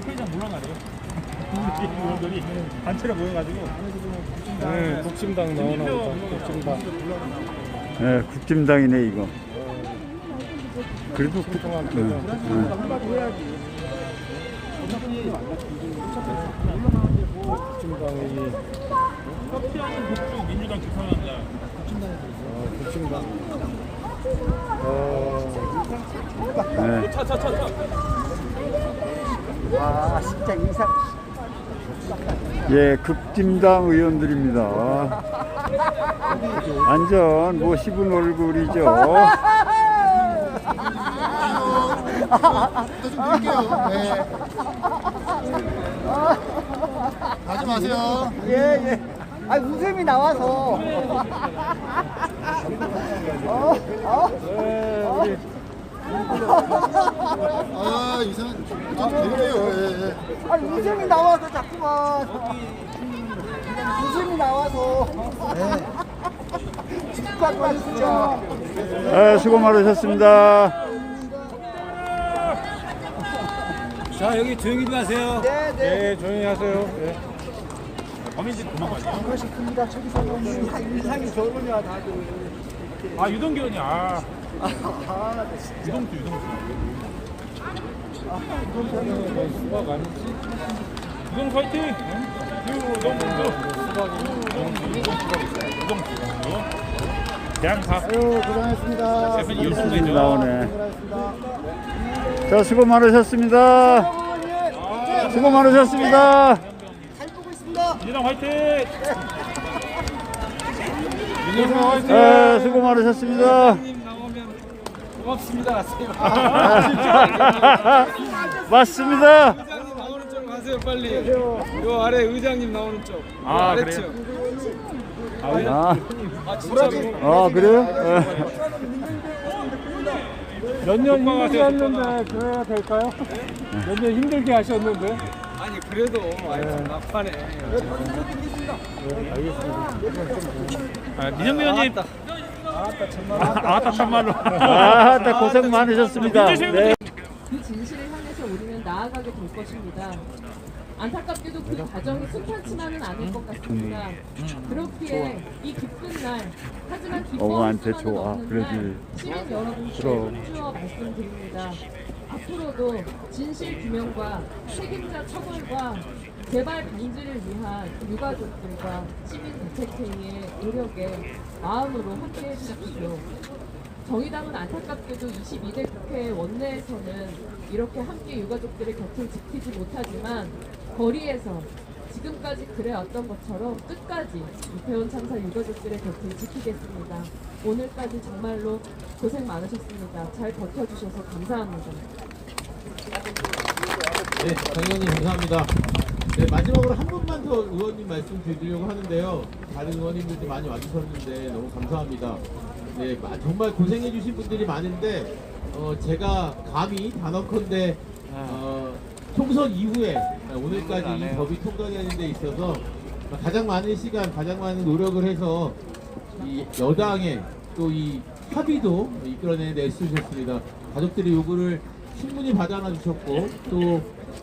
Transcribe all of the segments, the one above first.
국회의장 몰라가지고 의원들이 단체로 모여가지고 네, 국힘당 나오나 보다. 국힘당. 네, 국힘당이네 이거. 그래도 국, 통한 네. 네. 한마디 해야지. 국힘당이 커피하는 북쪽 민주당 기사한다. 어, 국힘당. 어, 네. 차차차차. 아 진짜 인상 예, 국힘당 의원들입니다. 완전 뭐 씹은 얼굴이죠. 좀 드릴게요. 네. 가지 마세요. 예 예 아 웃음이 나와서 어? 어? 네, 우리 아, 이상. 좀 드릴게요. 예, 예. 아 웃음이 나와서 자꾸만 웃음이 나와서 죽겠다 진짜 아, 수고 많으셨습니다. 자 여기 조용히 좀 하세요. 네네 네, 조용히 하세요. 네. 범인들 도망가죠. 반갑습니다 저기서 인상, 인상이 저러냐 다들 아 유동규 의원 유동수 유동수. 수박 아니지? 유동수 화이팅. 유동수. 유동수. 대항사. 아유, 고생하셨습니다. 대표님 음, 열심히 나오네. 고생하셨습니다. 자, 수고 많으셨습니다. 수고 많으셨습니다. 잘 보고 있습니다 민주당 화이팅. 민영상 화이팅! 아, 수고 많으셨습니다. 고맙습니다. 맞습니다. 의장님 나오는 쪽 가세요 빨리. 요 아래 의장님 나오는 쪽. 요 아, 아래쪽. 아, 아 진짜로. 아 그래요? 몇년 힘들게 하셨는데 그래야 될까요? 몇 년 힘들게 하셨는데. 아니 그래도 아이 좀 막판에. 아, 민영 의원님. 아따 정말. 아따 참말로. 아, 네, 고생 많으셨습니다. 네. 그 진실을 향해서 우리는 나아가게 될 것입니다. 안타깝게도 그 과정이 순탄치만은 않을 것 같습니다. 그렇기에 이 기쁜 날, 하지만 기뻐할 수만은 좋아. 없는 그러지. 날, 시민 여러분께. 힘주어 말씀드립니다. 앞으로도 진실 규명과 책임자 처벌과 재발 방지를 위한 유가족들과 시민 대책회의의 노력에 마음으로 함께해 주십시오. 정의당은 안타깝게도 22대 국회 원내에서는 이렇게 함께 유가족들의 곁을 지키지 못하지만 거리에서 지금까지 그래왔던 것처럼 끝까지 이태원 참사 유가족들의 곁을 지키겠습니다. 오늘까지 정말로 고생 많으셨습니다. 잘 버텨주셔서 감사합니다. 네, 장 의원님 감사합니다. 네, 마지막으로 한 분만 더 의원님 말씀 드리려고 하는데요. 다른 의원님들도 많이 와주셨는데 너무 감사합니다. 네, 마- 정말 고생해주신 분들이 많은데 어, 제가 감히 단언컨대 어, 총선 이후에 오늘까지 이 법이 통과되는 데 있어서 가장 많은 시간, 가장 많은 노력을 해서 이 여당의 또 이 합의도 이끌어내는 데 애쓰셨습니다. 가족들의 요구를 충분히 받아놔 주셨고 또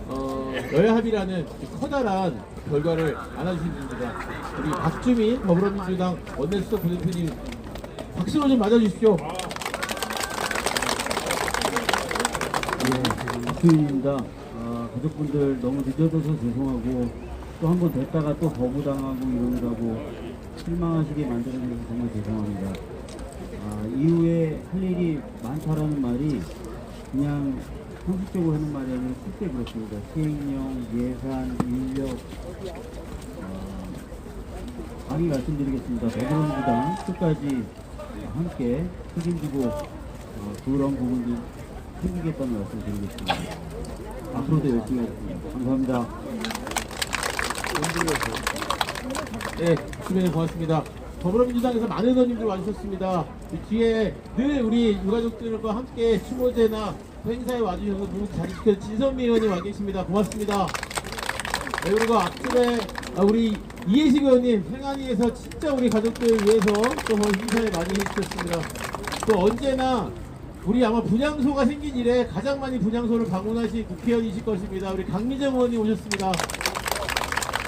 어, 여야 합의라는 커다란 결과를 안아주신 분입니다. 우리 박주민 더불어민주당 원내수석 부대표님 박수로 좀 맞아주십시오. 박수인입니다. 아, 가족분들 너무 늦어져서 죄송하고 또 한 번 됐다가 또 거부당하고 이러느라고 실망하시게 만들어주셔서 정말 죄송합니다. 아, 이후에 할 일이 많다라는 말이 그냥 형식적으로 하는 말이 아니라 실제 그렇습니다. 시행령, 예산, 인력 어, 강의 말씀드리겠습니다. 더불어민주당 끝까지 함께 책임지고 어, 그런 부분도 챙기겠다는 말씀 드리겠습니다. 앞으로도 열심히 하겠습니다. 감사합니다. 네, 주변에 고맙습니다. 더불어민주당에서 많은 의원님들 와주셨습니다. 이 뒤에 늘 우리 유가족들과 함께 추모제나 행사에 와주셔서 너무 잘 지켜준 진선미 의원님 와 계십니다. 고맙습니다. 네, 그리고 앞쪽에 아, 우리 이해식 의원님 행안위에서 진짜 우리 가족들 위해서 또 행사에 많이 해주셨습니다. 또 언제나 우리 아마 분향소가 생긴 이래 가장 많이 분향소를 방문하신 국회의원이실 것입니다. 우리 강미정 의원님 오셨습니다.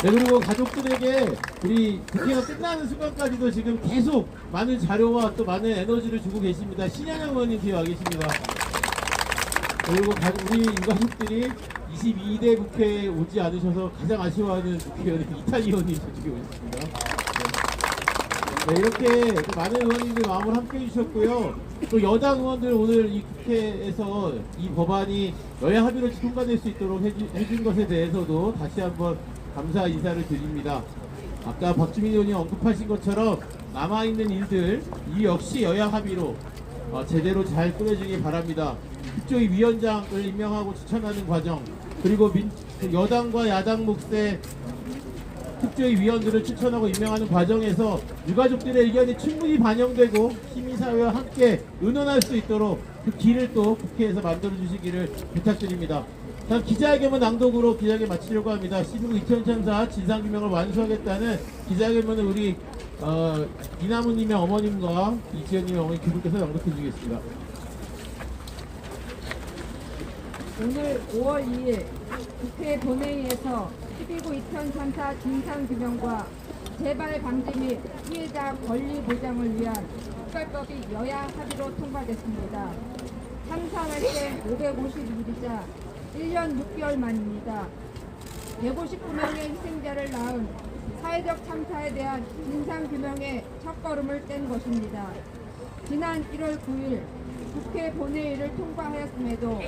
네, 그리고 가족들에게 우리 국회가 끝나는 순간까지도 지금 계속 많은 자료와 또 많은 에너지를 주고 계십니다. 신현영 의원님 뒤에 와 계십니다. 그리고 가, 우리 가족들이 22대 국회에 오지 않으셔서 가장 아쉬워하는 국회의원이 이탄 의원님 저쪽에 오셨습니다. 네, 이렇게 또 많은 의원님들 마음을 함께 해주셨고요. 또 여당 의원들 오늘 이 국회에서 이 법안이 여야 합의로 통과될 수 있도록 해주, 해준 것에 대해서도 다시 한번 감사 인사를 드립니다. 아까 박주민 의원님 언급하신 것처럼 남아있는 일들 이 역시 여야 합의로 어, 제대로 잘 꾸려지기 바랍니다. 국조위 위원장을 임명하고 추천하는 과정 그리고 민, 그 여당과 야당 몫의 특조위 위원들을 추천하고 임명하는 과정에서 유가족들의 의견이 충분히 반영되고 시민사회와 함께 의논할 수 있도록 그 길을 또 국회에서 만들어 주시기를 부탁드립니다. 다음 기자회견은 낭독으로 기자회견 마치려고 합니다. 12구 2000참사 진상규명을 완수하겠다는 기자회견은 우리 어, 이나무님의 어머님과 이지연님의 어머니 두 분께서 낭독해 주겠습니다. 오늘 5월 2일 국회 본회의에서 12구 2003사 진상규명과 재발 방지 및 피해자 권리 보장을 위한 특별법이 여야 합의로 통과됐습니다. 참사 발생 552일이자 1년 6개월 만입니다. 159명의 희생자를 낳은 사회적 참사에 대한 진상규명의 첫걸음을 뗀 것입니다. 지난 1월 9일 국회 본회의를 통과하였음에도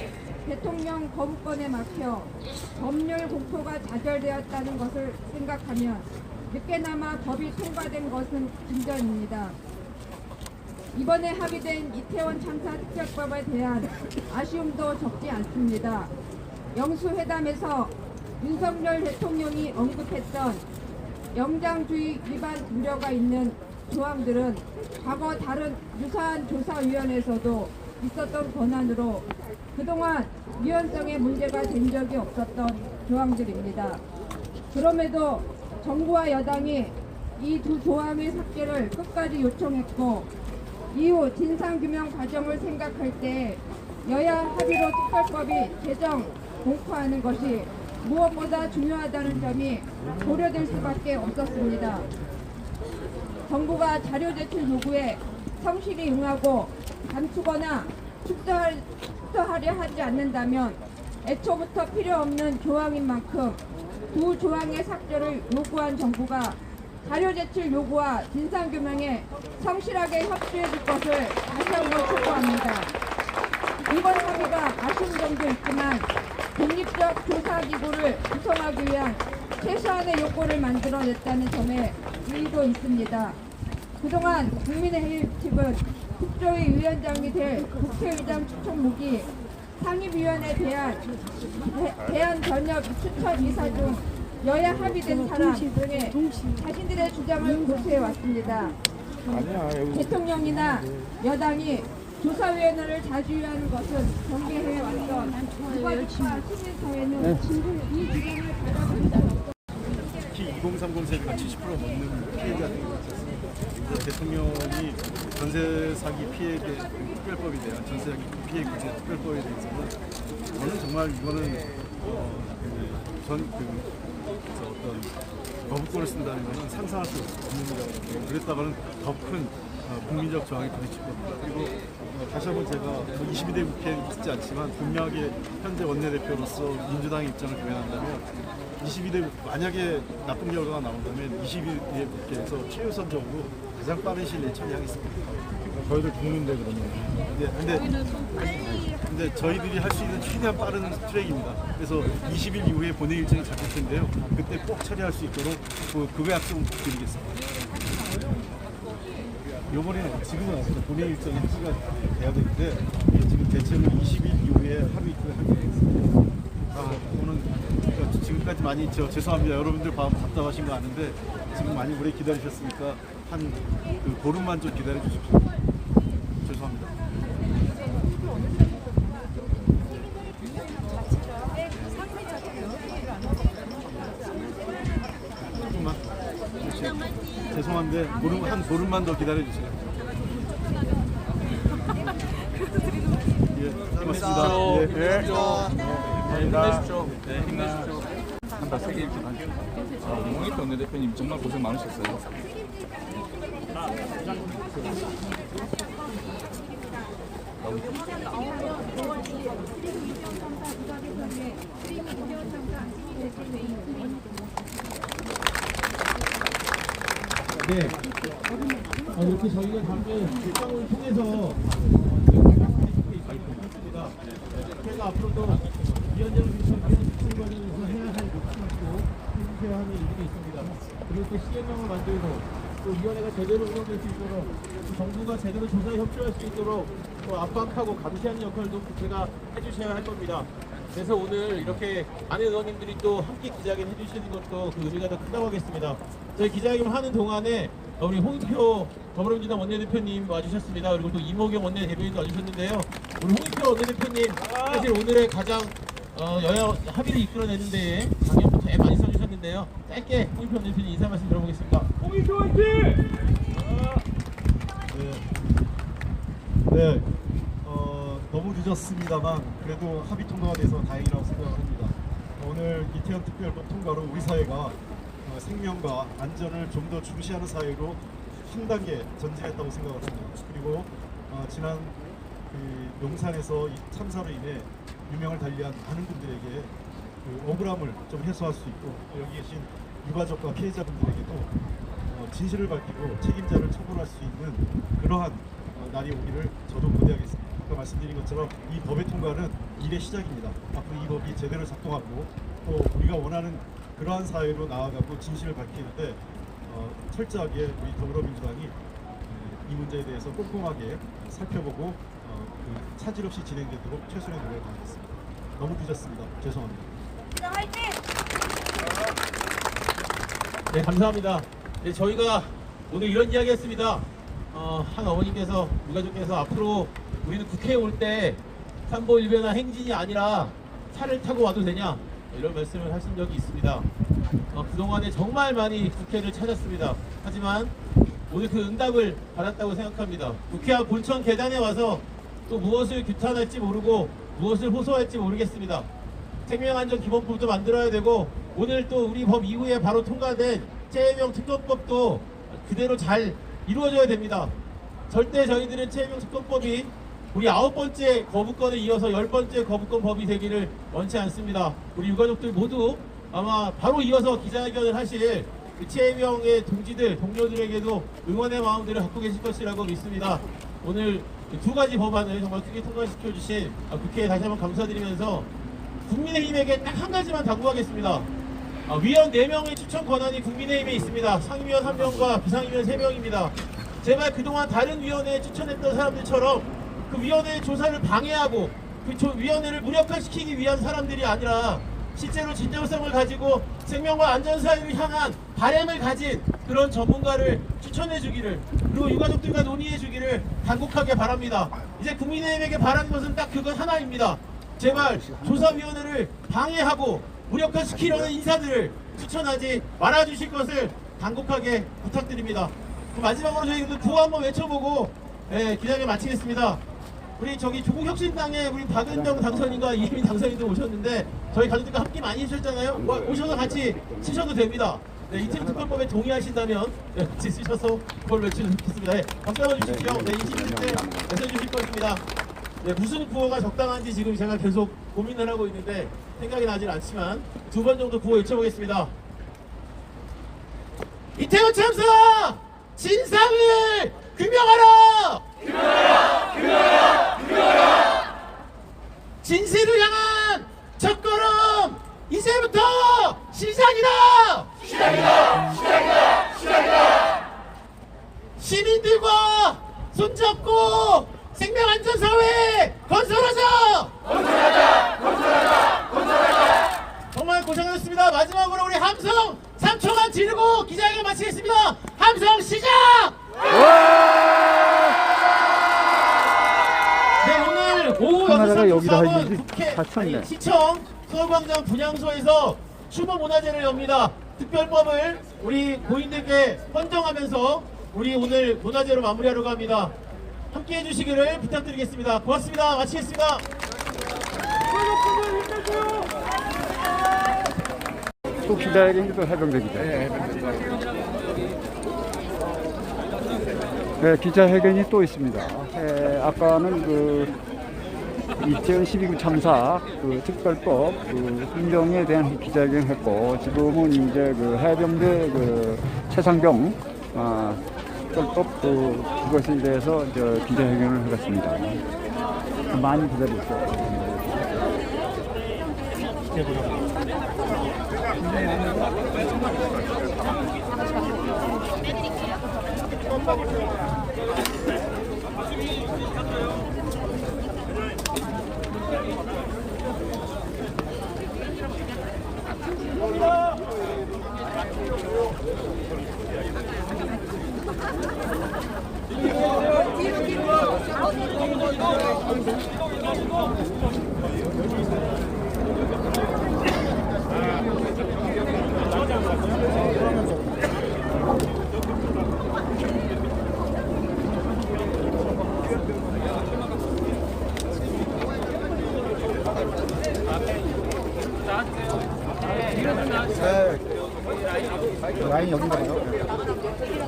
대통령 거부권에 막혀 법률 공포가 좌절되었다는 것을 생각하면 늦게나마 법이 통과된 것은 진전입니다. 이번에 합의된 이태원 참사 특별법에 대한 아쉬움도 적지 않습니다. 영수회담에서 윤석열 대통령이 언급했던 영장주의 위반 우려가 있는 조항들은 과거 다른 유사한 조사위원회에서도 있었던 권한으로 그동안 위헌성에 문제가 된 적이 없었던 조항들입니다. 그럼에도 정부와 여당이 이 두 조항의 삭제를 끝까지 요청했고 이후 진상규명 과정을 생각할 때 여야 합의로 특별법이 개정 공포하는 것이 무엇보다 중요하다는 점이 고려될 수밖에 없었습니다. 정부가 자료 제출 요구에 성실히 응하고 감추거나 축소하려 하지 않는다면 애초부터 필요 없는 조항인 만큼 두 조항의 삭제를 요구한 정부가 자료 제출 요구와 진상규명에 성실하게 협조해 줄 것을 다시 한번 촉구합니다. 이번 합의가 아쉬운 점도 있지만 독립적 조사기구를 구성하기 위한 최소한의 요건을 만들어냈다는 점에 의의도 있습니다. 그동안 국민의힘 측은 국조위 위원장이 될 국회의장 추천목이 상임위원에 대한 대, 대한 전협 추천 이사 중 여야 합의된 사람 중에 자신들의 주장을 고수해 왔습니다. 대통령이나 여당이 조사위원회를 자주하는 것은 경계해 왔던 유가족과 시민사회는 이 주장을 특히 2030 세대가 70% 넘는 피해자들이 있었습니다. 대통령이 전세 사기 피해 특별법에 대한 전세 사기 피해 구제 특별법에 대해서는 저는 정말 이거는 어, 그 전, 그, 어떤 거부권을 쓴다는 것은 상상할 수 없는 거라고 그랬다가는 더큰 어, 국민적 저항이 부딪힐 겁니다. 그리고 어, 다시 한번 제가 뭐 22대 국회에 있지 않지만 분명하게 현재 원내대표로서 민주당의 입장을 표현한다면 22대 만약에 나쁜 결과가 나온다면 22대 국회에서 최우선적으로 가장 빠른 시일 내에 처리하겠습니다. 저희들 죽는데 그러면. 근데, 근데, 근데 저희들이 할 수 있는 최대한 빠른 트랙입니다. 그래서 20일 이후에 본회의 일정이 잡힐 텐데요. 그때 꼭 처리할 수 있도록 그, 그거 약속 드리겠습니다. 요번에 지금은 없어 본회의 일정이 해지가 돼야 되는데 지금 대책을 20일 이후에 하루 이틀 하게 되겠습니다. 아, 오늘 그러니까 지금까지 많이 저 죄송합니다. 여러분들 밥 답답하신 거 아는데 지금 많이 오래 기다리셨으니까 한 그 보름만 좀 기다려 주십시오. 죄송합니다. 조금만. 죄송한데 보름 한 보름만 더 기다려 주세요. 힘내십시오. 예. 네, 힘내십시오. 네, 힘내십시오. 한다 세개 일주 한. 아, 홍익표 원내대표님 정말 고생 많으셨어요. 네. 어, 이렇게 저희가 다음에 일정을 통해서 있습니다. 제가 앞으로도 위원장을 비롯한 위원 과정에서 해야 할 목표도 해야 하는 일들이 있습니다. 그리고 또 시행령을 만들고 또 위원회가 제대로 운영될 수 있도록 또 정부가 제대로 조사에 협조할 수 있도록 또 압박하고 감시하는 역할도 국회가 해주셔야 할 겁니다. 그래서 오늘 이렇게 많은 의원님들이 또 함께 기자회견 해주시는 것도 그 의미가 더 크다고 하겠습니다. 저희 기자회견 하는 동안에 우리 홍익표 더불어민주당 원내대표님 와주셨습니다. 그리고 또 이모경 원내대변인도 와주셨는데요. 우리 홍익표 원내대표님 사실 오늘의 가장 어, 여야 합의를 이끌어내는 데에 강연부터 애 많이 써주셨는데요. 짧게 홍익표 원내대표님 인사 말씀 들어보겠습니다. 홍익표 화이팅! 네, 어, 너무 늦었습니다만 그래도 합의 통과가 돼서 다행이라고 생각합니다. 오늘 이태원 특별법 통과로 우리 사회가 어, 생명과 안전을 좀 더 중시하는 사회로 한 단계 전진했다고 생각합니다. 그리고 어, 지난 그 용산에서 이 참사로 인해 유명을 달리한 많은 분들에게 그 억울함을 좀 해소할 수 있고 또 여기 계신 유가족과 피해자분들에게도 어, 진실을 밝히고 책임자를 처벌할 수 있는 그러한 어, 날이 오기를 저도 기대하겠습니다. 아까 말씀드린 것처럼 이 법의 통과는 일의 시작입니다. 앞으로 이 법이 제대로 작동하고 또 우리가 원하는 그러한 사회로 나아가고 진실을 밝히는데 어, 철저하게 우리 더불어민주당이 에, 이 문제에 대해서 꼼꼼하게 살펴보고 어, 그 차질 없이 진행되도록 최선의 노력을 다하겠습니다. 너무 늦었습니다. 죄송합니다. 네, 감사합니다. 네, 저희가 오늘 이런 이야기 했습니다. 어, 한 어머니께서, 유가족께서 앞으로 우리는 국회에 올때 삼보일변화 행진이 아니라 차를 타고 와도 되냐? 이런 말씀을 하신 적이 있습니다. 어, 그동안에 정말 많이 국회를 찾았습니다. 하지만 오늘 그 응답을 받았다고 생각합니다. 국회 앞 본청 계단에 와서 또 무엇을 규탄할지 모르고 무엇을 호소할지 모르겠습니다. 생명안전기본법도 만들어야 되고 오늘 또 우리 법 이후에 바로 통과된 최혜명 특검법도 그대로 잘 이루어져야 됩니다. 절대 저희들은 최혜명 특검법이 우리 아홉 번째 거부권에 이어서 열 번째 거부권 법이 되기를 원치 않습니다. 우리 유가족들 모두 아마 바로 이어서 기자회견을 하실 그 최혜명의 동지들, 동료들에게도 응원의 마음들을 갖고 계실 것이라고 믿습니다. 오늘 그두 가지 법안을 정말 크게 통과시켜 주신 국회에 다시 한번 감사드리면서 국민의힘에게 딱 한 가지만 당부하겠습니다. 아, 위원 4명의 추천 권한이 국민의힘에 있습니다. 상임위원 1명과 비상임위원 3명입니다. 제발 그동안 다른 위원회에 추천했던 사람들처럼 그 위원회의 조사를 방해하고 그 조- 위원회를 무력화시키기 위한 사람들이 아니라 실제로 진정성을 가지고 생명과 안전사회를 향한 바램을 가진 그런 전문가를 추천해 주기를 그리고 유가족들과 논의해 주기를 간곡하게 바랍니다. 이제 국민의힘에게 바라는 것은 딱 그것 하나입니다. 제발 조사위원회를 방해하고 무력화시키려는 인사들을 추천하지 말아주실 것을 간곡하게 부탁드립니다. 마지막으로 저희 구호 한번 외쳐보고 예, 기자회 마치겠습니다. 우리 저기 조국혁신당의 우리 박은정 당선인과 이혜민 당선인도 오셨는데 저희 가족들과 함께 많이 해주셨잖아요. 와, 오셔서 같이 쓰셔도 됩니다. 네, 이태원 특별법에 동의하신다면 네, 같이 쓰셔서 그걸 외치면 좋겠습니다. 네, 박수 한번 주십시오. 네, 20대 외쳐주실 것입니다. 네, 무슨 구호가 적당한지 지금 제가 계속 고민을 하고 있는데 생각이 나질 않지만 두 번 정도 구호 외쳐보겠습니다. 이태원 참사 진상을! 규명하라! 규명하라! 규명하라! 진실을 향한 첫걸음 이제부터 시작이다! 시작이다! 시작이다! 시작이다! 시민들과 손잡고 생명안전사회 건설하자! 건설하자! 건설하자! 건설하자! 정말 고생하셨습니다. 마지막으로 우리 함성 3초만 지르고 기자회견 마치겠습니다. 함성 시작! 여기다 했는지 다쳤네. 시청 서울광장 분향소에서 추모 문화제를 엽니다. 특별법을 우리 고인들께 헌정하면서 우리 오늘 문화제로 마무리하려고 합니다. 함께해 주시기를 부탁드리겠습니다. 고맙습니다. 마치겠습니다. 또 기다리는 또 네, 해병대 기자. 네, 기자회견이 또 있습니다. 네, 아까는 그 2012구 참사 그 특별법 그 흥정에 대한 기자회견 했고 지금은 이제 그 해병대 그 최상병 아, 특별법 그 그것에 대해서 저 기자회견을 하겠습니다. 많이 기다리세요. 라인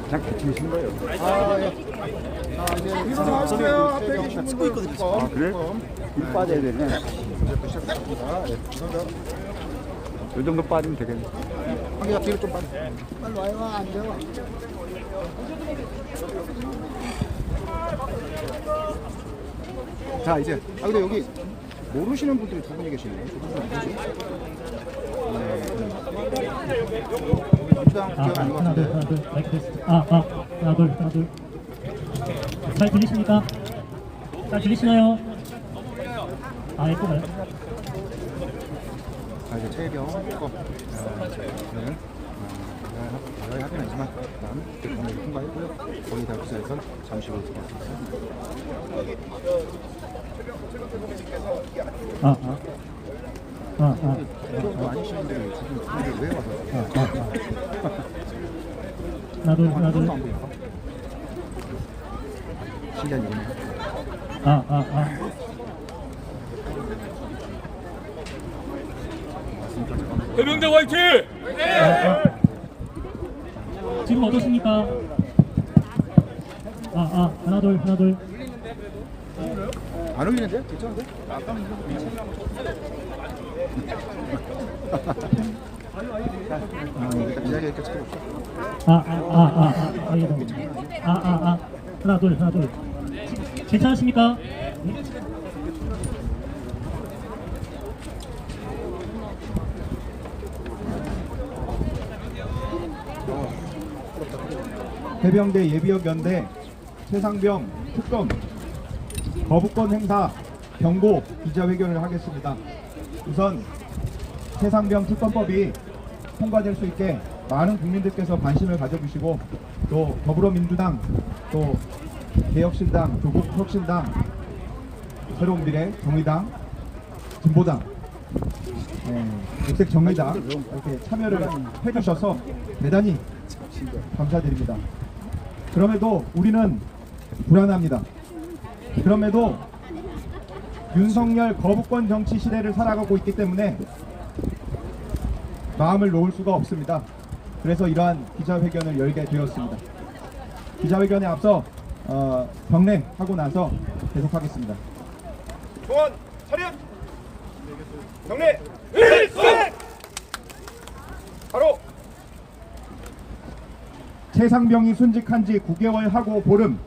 대충 쓴 거예요. 아, 예. 자, 이제 일어나주세요. 앞에 찍고 있거든요. 아 그래? 이 빠져야 되네. 이제 시작합니다. 예, 감사합니다. 이 정도 빠지면 되겠네. 한개가 뒤로 좀 빨리. 빨리 와요. 안 돼요. 자, 이제. 아, 근데 여기 모르시는 분들이 두 분이 계시네요. 두 누구지? 네. 민주당 아, 기억 아닌 것 하나 둘 같은데. 하나 둘 마이크 테스트 아, 아, 하나 둘 하나 둘 잘 들리십니까? 잘 들리시나요? 아, 예쁘가요 자, 이제 최경 거. 어, 네. 어, 하긴 하지만 일단 대통령이 통과했고요. 거기다 부서에서 잠시 후에. 아, 아. 아, 아. 분들이 지금 분들이 왜 와서 아, 아, 아. 하나 둘 하나 둘 안 보일까? 신기한 일이네. 아, 아, 아. 해병대 화이팅! 지금 어떠십니까? 아, 아, 하나 둘 하나 둘 안 울리는데? 괜찮은데? 아까 아, 일단 기자회견 찍어봅시다. 아, 아, 아, 아, 아, 아, 예, 너무. 아, 아, 아, 하나, 둘, 하나, 둘. 괜찮으십니까? 해병대 예비역 연대 최상병 특검 거부권 행사 경고 기자회견을 하겠습니다. 우선 최상병 특검법이 통과될 수 있게 많은 국민들께서 관심을 가져주시고 또 더불어민주당 또 개혁신당 조국혁신당 새로운 미래 정의당 진보당 네, 녹색 정의당 이렇게 참여를 해주셔서 대단히 감사드립니다. 그럼에도 우리는 불안합니다. 그럼에도 윤석열 거부권 정치 시대를 살아가고 있기 때문에 마음을 놓을 수가 없습니다. 그래서 이러한 기자회견을 열게 되었습니다. 기자회견에 앞서 어, 경례하고 나서 계속하겠습니다. 조원 차렷 경례 일성 바로 최상병이 순직한 지 9개월 하고 보름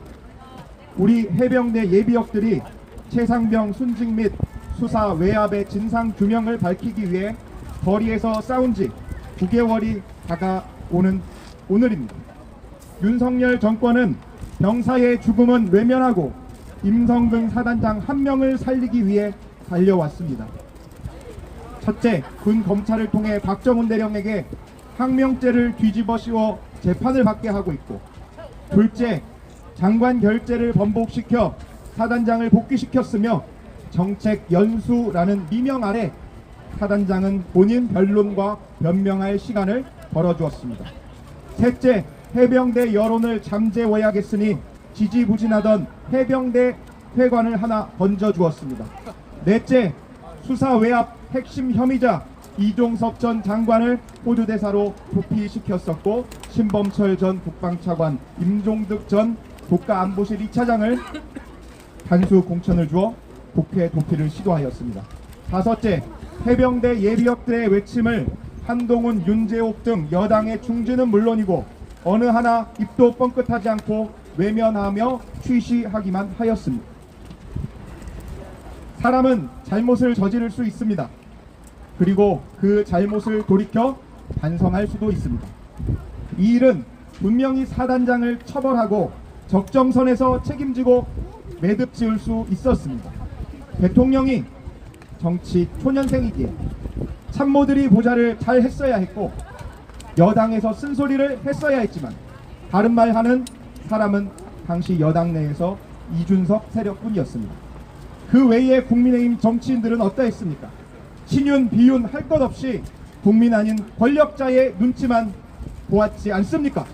우리 해병대 예비역들이 최상병 순직 및 수사 외압의 진상 규명을 밝히기 위해 거리에서 싸운 지 9개월이 다가오는 오늘입니다. 윤석열 정권은 병사의 죽음은 외면하고 임성근 사단장 한 명을 살리기 위해 달려왔습니다. 첫째, 군 검찰을 통해 박정훈 대령에게 항명죄를 뒤집어 씌워 재판을 받게 하고 있고 둘째, 장관 결재를 번복시켜 사단장을 복귀시켰으며 정책 연수라는 미명 아래 사단장은 본인 변론과 변명할 시간을 벌어주었습니다. 셋째, 해병대 여론을 잠재워야겠으니 지지부진하던 해병대 회관을 하나 던져주었습니다. 넷째, 수사 외압 핵심 혐의자 이종섭 전 장관을 호주대사로 도피시켰었고 신범철 전 국방차관, 임종득 전 국가안보실 2차장을 단수 공천을 주어 국회 도피를 시도하였습니다. 다섯째, 해병대 예비역들의 외침을 한동훈, 윤재옥 등 여당의 중진은 물론이고 어느 하나 입도 뻥끗하지 않고 외면하며 취시하기만 하였습니다. 사람은 잘못을 저지를 수 있습니다. 그리고 그 잘못을 돌이켜 반성할 수도 있습니다. 이 일은 분명히 사단장을 처벌하고 적정선에서 책임지고 매듭 지을 수 있었습니다. 대통령이 정치 초년생이기에 참모들이 보좌를 잘 했어야 했고 여당에서 쓴소리를 했어야 했지만 다른 말 하는 사람은 당시 여당 내에서 이준석 세력뿐이었습니다. 그 외에 국민의힘 정치인들은 어떠했습니까? 친윤 비윤 할 것 없이 국민 아닌 권력자의 눈치만 보았지 않습니까?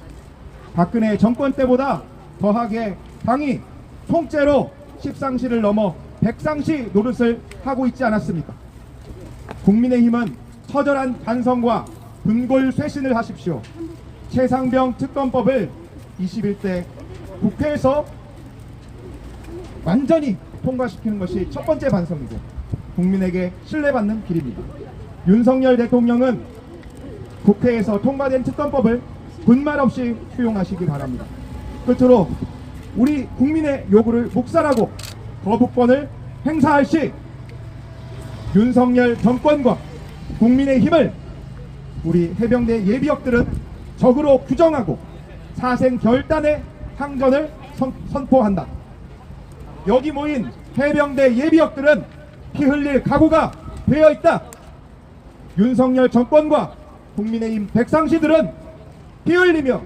박근혜 정권 때보다 더하게 당이 통째로 십상시를 넘어 백상시 노릇을 하고 있지 않았습니까? 국민의힘은 처절한 반성과 분골 쇄신을 하십시오. 최상병 특검법을 21대 국회에서 완전히 통과시키는 것이 첫 번째 반성이고 국민에게 신뢰받는 길입니다. 윤석열 대통령은 국회에서 통과된 특검법을 군말 없이 수용하시기 바랍니다. 끝으로 우리 국민의 요구를 묵살하고 거부권을 행사할 시 윤석열 정권과 국민의 힘을 우리 해병대 예비역들은 적으로 규정하고 사생 결단의 항전을 선, 선포한다. 여기 모인 해병대 예비역들은 피 흘릴 각오가 되어 있다. 윤석열 정권과 국민의힘 백상시들은 피 흘리며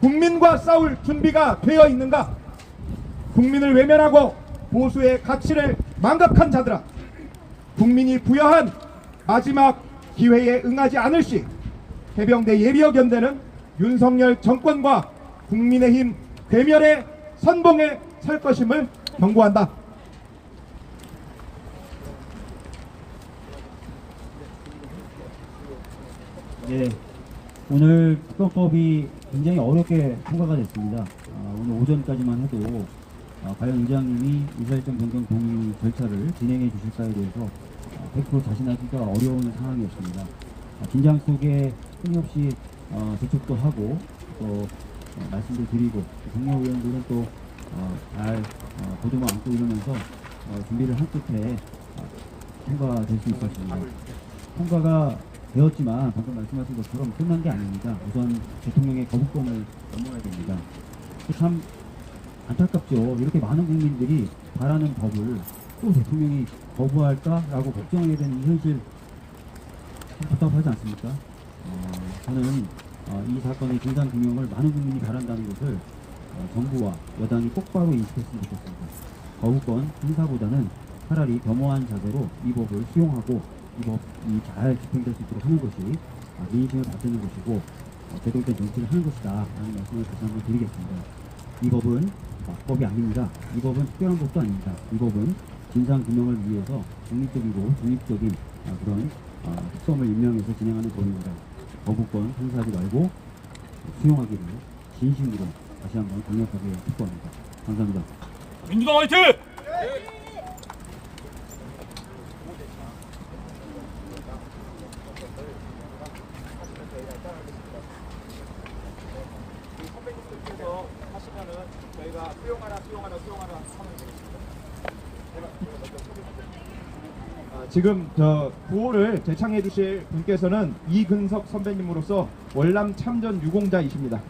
국민과 싸울 준비가 되어 있는가? 국민을 외면하고 보수의 가치를 망각한 자들아 국민이 부여한 마지막 기회에 응하지 않을 시 해병대 예비역 연대는 윤석열 정권과 국민의힘 괴멸의 선봉에 설 것임을 경고한다. 예, 오늘 특검법이 굉장히 어렵게 통과가 됐습니다. 아, 오늘 오전까지만 해도 아, 과연 의장님이 인사일정 변경 동의 절차를 진행해 주실까에 대해서 아, 100% 자신하기가 어려운 상황이었습니다. 아, 긴장 속에 끊임없이 어, 재촉도 하고 또 어, 말씀도 드리고 동료 의원들은 또잘 어, 보도만 안고 이러면서 어, 준비를 한 끝에 아, 통과될 수 있었습니다. 통과가 되었지만 방금 말씀하신 것처럼 끝난 게 아닙니다. 우선 대통령의 거부권을 넘어야 됩니다. 참 안타깝죠. 이렇게 많은 국민들이 바라는 법을 또 대통령이 거부할까라고 걱정하게 되는 이 현실 참 답답하지 않습니까? 어, 저는 어, 이 사건의 진상 규명을 많은 국민이 바란다는 것을 어, 정부와 여당이 똑바로 인식했으면 좋겠습니다. 거부권 행사보다는 차라리 겸허한 자세로 이 법을 수용하고 이 법이 잘 집행될 수 있도록 하는 것이 아, 민심을 받드는 것이고 어, 제대로 정치를 하는 것이다 라는 말씀을 다시 한번 드리겠습니다. 이 법은 막법이 아닙니다. 이 법은 특별한 법도 아닙니다. 이 법은 진상 규명을 위해서 중립적이고 중립적인 아, 그런 아, 특검을 임명해서 진행하는 법입니다. 거부권 행사하지 말고 수용하기를 진심으로 다시 한번 강력하게 촉구합니다. 감사합니다. 민주당 화이팅! 아, 지금 저 구호를 제창해 주실 분께서는 이근석 선배님으로서 월남 참전 유공자이십니다.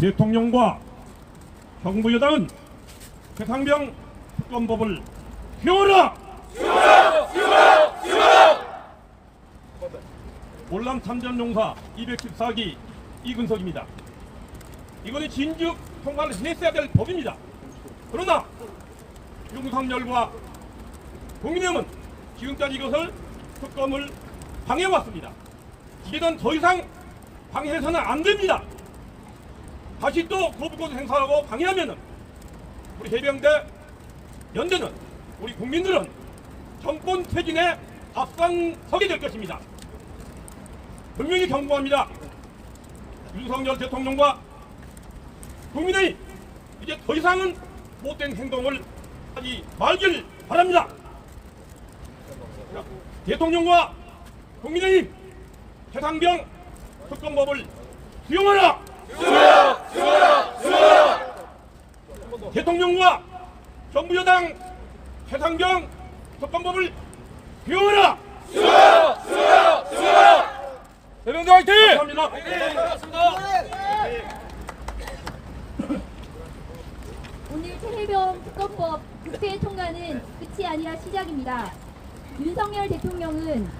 대통령과 정부 여당은 최상병 특검법을 피워라! 월남 참전용사 214기 이근석입니다. 이것이 진즉 통과를 했어야 될 법입니다. 그러나 윤석열과 국민의힘은 지금까지 이것을 특검을 방해해왔습니다. 이제는 더 이상 방해해서는 안 됩니다. 다시 또 거부권 행사하고 방해하면은 우리 해병대 연대는 우리 국민들은 정권 퇴진에 앞장서게 될 것입니다. 분명히 경고합니다. 윤석열 대통령과 국민의 이제 더 이상은 못된 행동을 하지 말길 바랍니다. 자, 대통령과 국민의힘 해상병 특검법을 수용하라. 수용, 수용, 수용. 대통령과 정부 여당 해상병 특검법을 수용하라. 수용, 수용, 수용. 해병대 화이팅! 감사합니다. 오늘 최혜병 특검법 국회 통과는 끝이 아니라 시작입니다. 윤석열 대통령은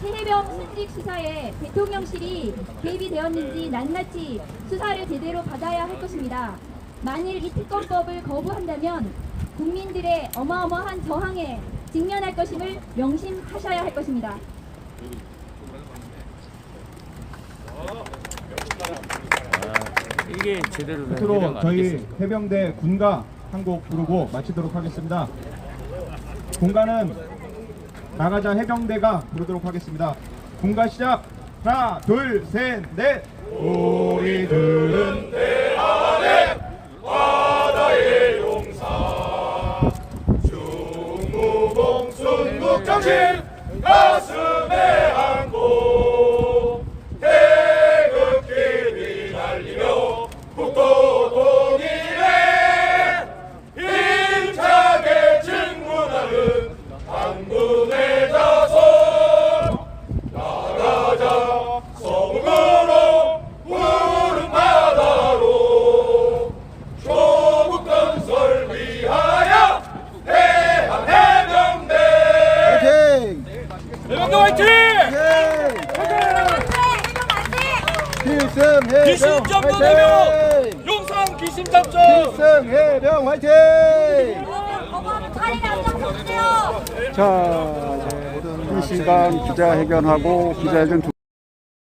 최혜병 순직 수사에 대통령실이 개입이 되었는지 낱낱이 수사를 제대로 받아야 할 것입니다. 만일 이 특검법을 거부한다면 국민들의 어마어마한 저항에 직면할 것임을 명심하셔야 할 것입니다. 이게 제대로 된 끝으로 저희 아니겠습니까? 해병대 군가 한 곡 부르고 마치도록 하겠습니다. 군가는 나가자 해병대가 부르도록 하겠습니다. 군가 시작. 하나, 둘, 셋, 넷. 우리들은 내 안에 바다의 용사 중무봉 순국정신 가슴 하고 기자회견 두